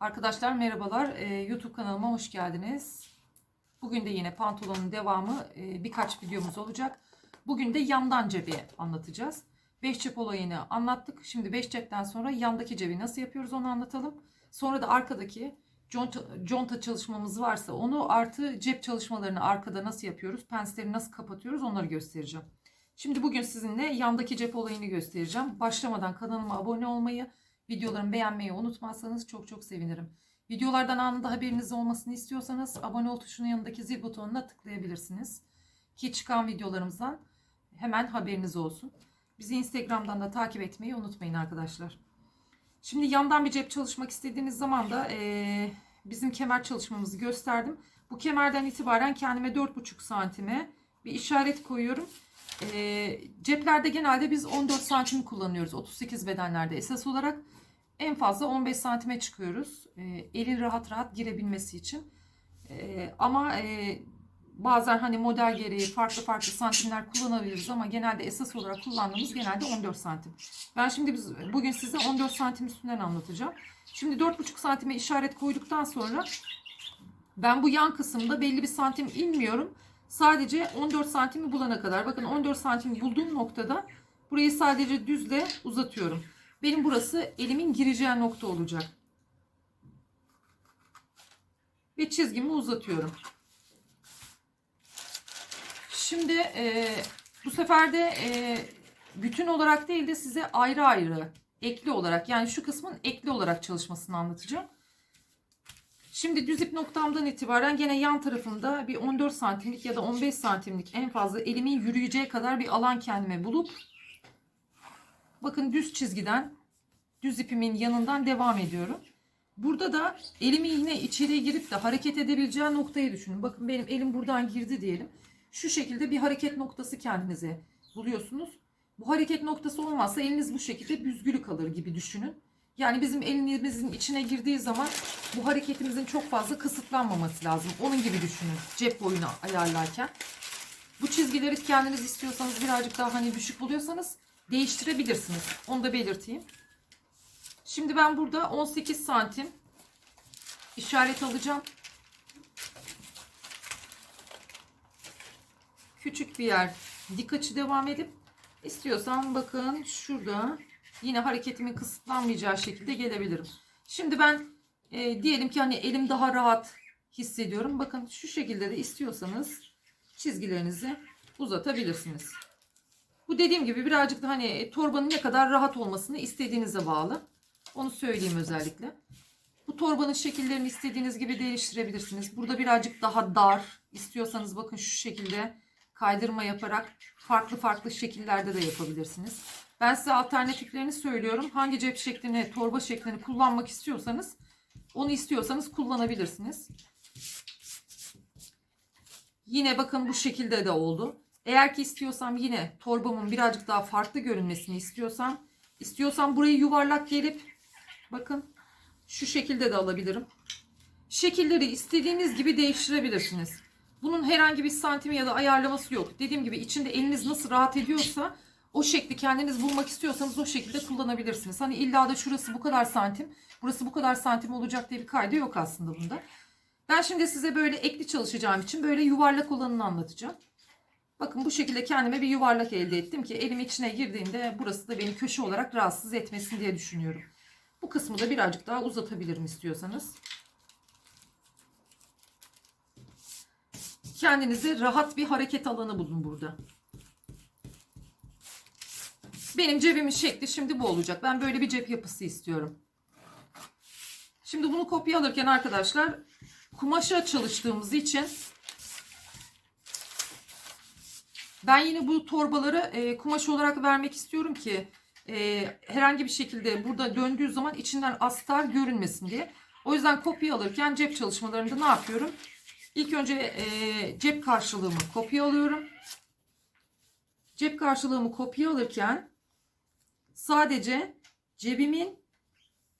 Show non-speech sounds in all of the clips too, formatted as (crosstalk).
Arkadaşlar merhabalar. Ee, YouTube kanalıma hoş geldiniz. Bugün de yine pantolonun devamı e, birkaç videomuz olacak. Bugün de yandan cebi anlatacağız. 5 cep olayını anlattık. Şimdi 5 cepten sonra yandaki cebi nasıl yapıyoruz onu anlatalım. Sonra da arkadaki conta, conta çalışmamız varsa onu artı cep çalışmalarını arkada nasıl yapıyoruz, pensleri nasıl kapatıyoruz onları göstereceğim. Şimdi bugün sizinle yandaki cep olayını göstereceğim. Başlamadan kanalıma abone olmayı, videolarımı beğenmeyi unutmazsanız çok çok sevinirim. Videolardan anında haberiniz olmasını istiyorsanız abone ol tuşunun yanındaki zil butonuna tıklayabilirsiniz. Ki çıkan videolarımızdan hemen haberiniz olsun. Bizi Instagram'dan da takip etmeyi unutmayın arkadaşlar. Şimdi yandan bir cep çalışmak istediğiniz zaman da eee, bizim kemer çalışmamızı gösterdim. Bu kemerden itibaren kendime 4,5 santime bir işaret koyuyorum. Eee, ceplerde genelde biz 14 santim kullanıyoruz. 38 bedenlerde esas olarak. En fazla 15 santime çıkıyoruz. Eee elin rahat rahat girebilmesi için. Eee, ama eee, bazen hani model gereği farklı farklı santimler kullanabiliriz ama genelde esas olarak kullandığımız genelde 14 santim. Ben şimdi biz, bugün size 14 santim üstünden anlatacağım. Şimdi 4,5 santime işaret koyduktan sonra ben bu yan kısımda belli bir santim inmiyorum. Sadece 14 santimi bulana kadar. Bakın 14 santimi bulduğum noktada burayı sadece düzle uzatıyorum. Benim burası elimin gireceği nokta olacak. Ve çizgimi uzatıyorum. Şimdi e, bu sefer de e, bütün olarak değil de size ayrı ayrı ekli olarak yani şu kısmın ekli olarak çalışmasını anlatacağım. Şimdi düz ip noktamdan itibaren gene yan tarafımda bir 14 santimlik ya da 15 santimlik en fazla elimin yürüyeceği kadar bir alan kendime bulup bakın düz çizgiden düz ipimin yanından devam ediyorum. Burada da elimi yine içeriye girip de hareket edebileceği noktayı düşünün. Bakın benim elim buradan girdi diyelim. Şu şekilde bir hareket noktası kendinize buluyorsunuz. Bu hareket noktası olmazsa eliniz bu şekilde büzgülü kalır gibi düşünün. Yani bizim elimizin içine girdiği zaman bu hareketimizin çok fazla kısıtlanmaması lazım. Onun gibi düşünün cep boyunu ayarlarken. Bu çizgileri kendiniz istiyorsanız birazcık daha hani düşük buluyorsanız değiştirebilirsiniz. Onu da belirteyim. Şimdi ben burada 18 santim işaret alacağım. Küçük bir yer dik açı devam edip istiyorsan bakın şurada yine hareketimin kısıtlanmayacağı şekilde gelebilirim. Şimdi ben e, diyelim ki hani elim daha rahat hissediyorum. Bakın şu şekilde de istiyorsanız çizgilerinizi uzatabilirsiniz. Bu dediğim gibi birazcık da hani torbanın ne kadar rahat olmasını istediğinize bağlı. Onu söyleyeyim özellikle. Bu torbanın şekillerini istediğiniz gibi değiştirebilirsiniz. Burada birazcık daha dar istiyorsanız bakın şu şekilde kaydırma yaparak farklı farklı şekillerde de yapabilirsiniz. Ben size alternatiflerini söylüyorum. Hangi cep şeklini, torba şeklini kullanmak istiyorsanız onu istiyorsanız kullanabilirsiniz. Yine bakın bu şekilde de oldu. Eğer ki istiyorsam yine torbamın birazcık daha farklı görünmesini istiyorsam istiyorsam burayı yuvarlak gelip bakın şu şekilde de alabilirim. Şekilleri istediğiniz gibi değiştirebilirsiniz. Bunun herhangi bir santimi ya da ayarlaması yok. Dediğim gibi içinde eliniz nasıl rahat ediyorsa o şekli kendiniz bulmak istiyorsanız o şekilde kullanabilirsiniz. Hani illa da şurası bu kadar santim, burası bu kadar santim olacak diye bir kaydı yok aslında bunda. Ben şimdi size böyle ekli çalışacağım için böyle yuvarlak olanını anlatacağım. Bakın bu şekilde kendime bir yuvarlak elde ettim ki elim içine girdiğinde burası da beni köşe olarak rahatsız etmesin diye düşünüyorum. Bu kısmı da birazcık daha uzatabilirim istiyorsanız. Kendinize rahat bir hareket alanı bulun burada. Benim cebimin şekli şimdi bu olacak. Ben böyle bir cep yapısı istiyorum. Şimdi bunu kopya alırken arkadaşlar kumaşa çalıştığımız için ben yine bu torbaları e, kumaş olarak vermek istiyorum ki e, herhangi bir şekilde burada döndüğü zaman içinden astar görünmesin diye. O yüzden kopya alırken cep çalışmalarında ne yapıyorum? İlk önce e, cep karşılığımı kopya alıyorum. Cep karşılığımı kopya alırken sadece cebimin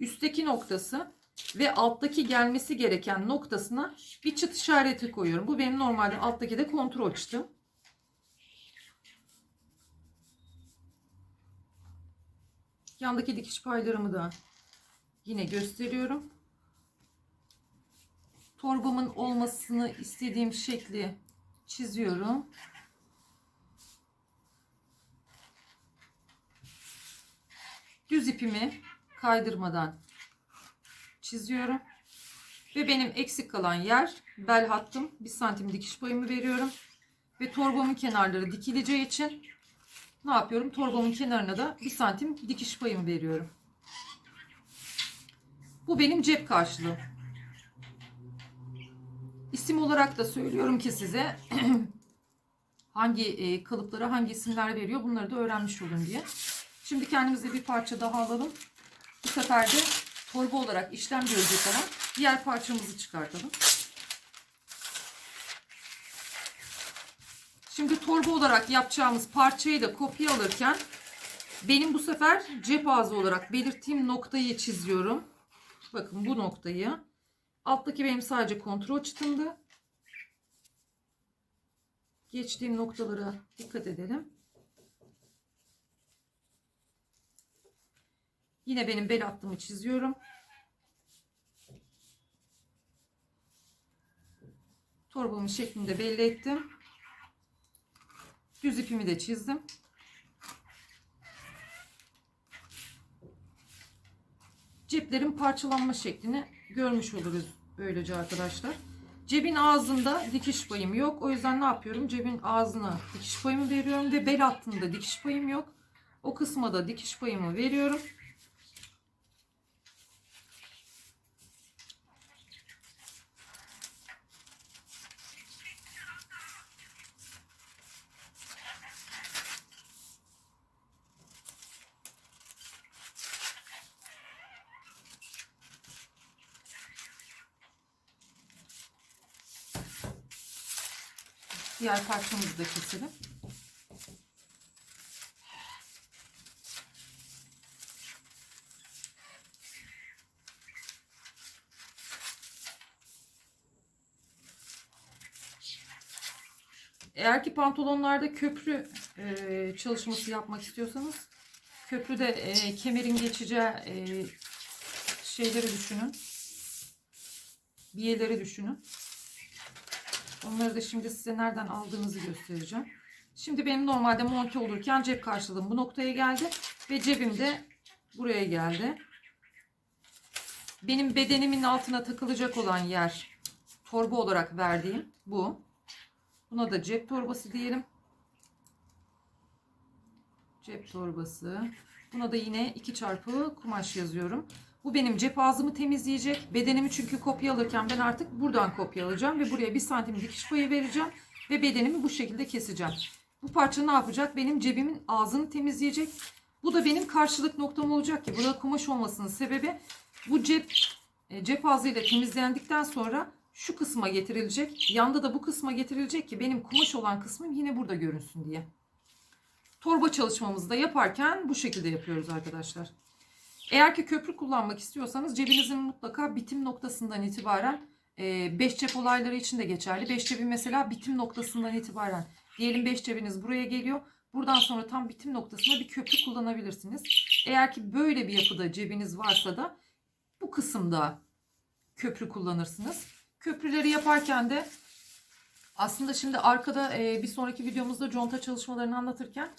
üstteki noktası ve alttaki gelmesi gereken noktasına bir çıt işareti koyuyorum. Bu benim normalde alttaki de kontrol çıtım. Yandaki dikiş paylarımı da yine gösteriyorum. torbamın olmasını istediğim şekli çiziyorum. Düz ipimi kaydırmadan çiziyorum. Ve benim eksik kalan yer bel hattım. 1 santim dikiş payımı veriyorum. Ve torbamın kenarları dikileceği için ne yapıyorum? Torbamın kenarına da 1 santim dikiş payımı veriyorum. Bu benim cep karşılığı. İsim olarak da söylüyorum ki size (clears throat) hangi e, kalıplara hangi isimler veriyor bunları da öğrenmiş olun diye. Şimdi kendimize bir parça daha alalım. Bu sefer de torba olarak işlem görecek olan diğer parçamızı çıkartalım. Şimdi torba olarak yapacağımız parçayı da kopya alırken benim bu sefer cep ağzı olarak belirttiğim noktayı çiziyorum. Bakın bu noktayı. Alttaki benim sadece kontrol çıtımdı. Geçtiğim noktalara dikkat edelim. Yine benim bel hattımı çiziyorum. Torbamın şeklini de belli ettim. Düz ipimi de çizdim. Ceplerin parçalanma şeklini görmüş oluruz böylece arkadaşlar. Cebin ağzında dikiş payım yok. O yüzden ne yapıyorum? Cebin ağzına dikiş payımı veriyorum ve bel hattında dikiş payım yok. O kısma da dikiş payımı veriyorum. Diğer parçamızı da keselim. Eğer ki pantolonlarda köprü e, çalışması yapmak istiyorsanız köprüde e, kemerin geçeceği e, şeyleri düşünün. Biyeleri düşünün. Onları da şimdi size nereden aldığınızı göstereceğim. Şimdi benim normalde monte olurken cep karşılığım bu noktaya geldi. Ve cebim de buraya geldi. Benim bedenimin altına takılacak olan yer torba olarak verdiğim bu. Buna da cep torbası diyelim. Cep torbası. Buna da yine 2 çarpı kumaş yazıyorum. Bu benim cep ağzımı temizleyecek. Bedenimi çünkü kopya alırken ben artık buradan kopya alacağım ve buraya bir santim dikiş payı vereceğim ve bedenimi bu şekilde keseceğim. Bu parça ne yapacak? Benim cebimin ağzını temizleyecek. Bu da benim karşılık noktam olacak ki burada kumaş olmasının sebebi bu cep e, cep ağzıyla temizlendikten sonra şu kısma getirilecek. Yanda da bu kısma getirilecek ki benim kumaş olan kısmım yine burada görünsün diye. Torba çalışmamızı da yaparken bu şekilde yapıyoruz arkadaşlar. Eğer ki köprü kullanmak istiyorsanız cebinizin mutlaka bitim noktasından itibaren 5 cep olayları için de geçerli. 5 cebi mesela bitim noktasından itibaren diyelim 5 cebiniz buraya geliyor. Buradan sonra tam bitim noktasına bir köprü kullanabilirsiniz. Eğer ki böyle bir yapıda cebiniz varsa da bu kısımda köprü kullanırsınız. Köprüleri yaparken de aslında şimdi arkada bir sonraki videomuzda conta çalışmalarını anlatırken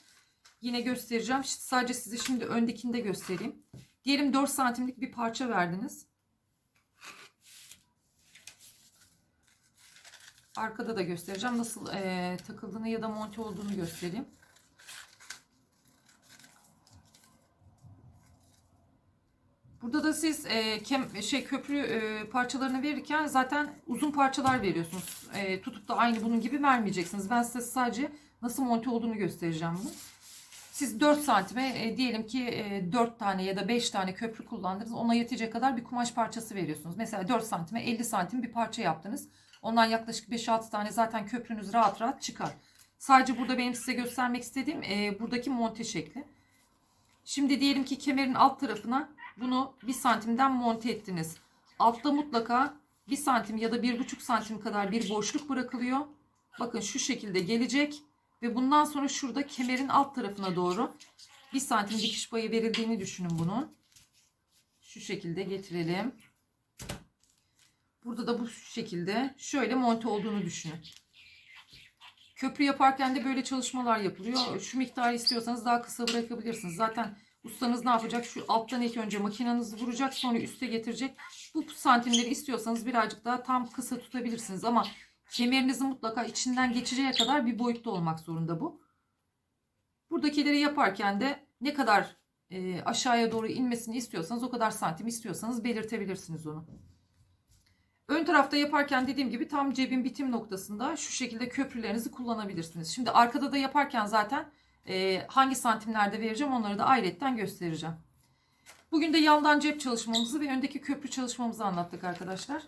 yine göstereceğim. Sadece size şimdi öndekinde göstereyim. Diyelim 4 santimlik bir parça verdiniz. Arkada da göstereceğim. Nasıl e, takıldığını ya da monte olduğunu göstereyim. Burada da siz e, kem, şey köprü e, parçalarını verirken zaten uzun parçalar veriyorsunuz. E, tutup da aynı bunun gibi vermeyeceksiniz. Ben size sadece nasıl monte olduğunu göstereceğim bunu. Siz 4 santime e, diyelim ki e, 4 tane ya da 5 tane köprü kullandınız. Ona yetecek kadar bir kumaş parçası veriyorsunuz. Mesela 4 santime 50 santim bir parça yaptınız. Ondan yaklaşık 5-6 tane zaten köprünüz rahat rahat çıkar. Sadece burada benim size göstermek istediğim e, buradaki monte şekli. Şimdi diyelim ki kemerin alt tarafına bunu 1 santimden monte ettiniz. Altta mutlaka 1 santim ya da 1,5 santim kadar bir boşluk bırakılıyor. Bakın şu şekilde gelecek. Ve bundan sonra şurada kemerin alt tarafına doğru 1 santim dikiş payı verildiğini düşünün bunun. Şu şekilde getirelim. Burada da bu şekilde şöyle monte olduğunu düşünün. Köprü yaparken de böyle çalışmalar yapılıyor. Şu miktarı istiyorsanız daha kısa bırakabilirsiniz. Zaten ustanız ne yapacak? Şu alttan ilk önce makinenizi vuracak sonra üste getirecek. Bu santimleri istiyorsanız birazcık daha tam kısa tutabilirsiniz. Ama kemerinizi mutlaka içinden geçeceği kadar bir boyutta olmak zorunda bu. Buradakileri yaparken de ne kadar e, aşağıya doğru inmesini istiyorsanız o kadar santim istiyorsanız belirtebilirsiniz onu. Ön tarafta yaparken dediğim gibi tam cebin bitim noktasında şu şekilde köprülerinizi kullanabilirsiniz. Şimdi arkada da yaparken zaten e, hangi santimlerde vereceğim onları da ayrıyetten göstereceğim. Bugün de yandan cep çalışmamızı ve öndeki köprü çalışmamızı anlattık arkadaşlar.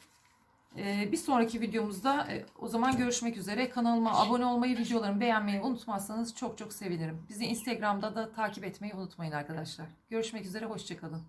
Ee, bir sonraki videomuzda e, o zaman görüşmek üzere. Kanalıma abone olmayı, videolarımı beğenmeyi unutmazsanız çok çok sevinirim. Bizi Instagram'da da takip etmeyi unutmayın arkadaşlar. Görüşmek üzere, hoşçakalın.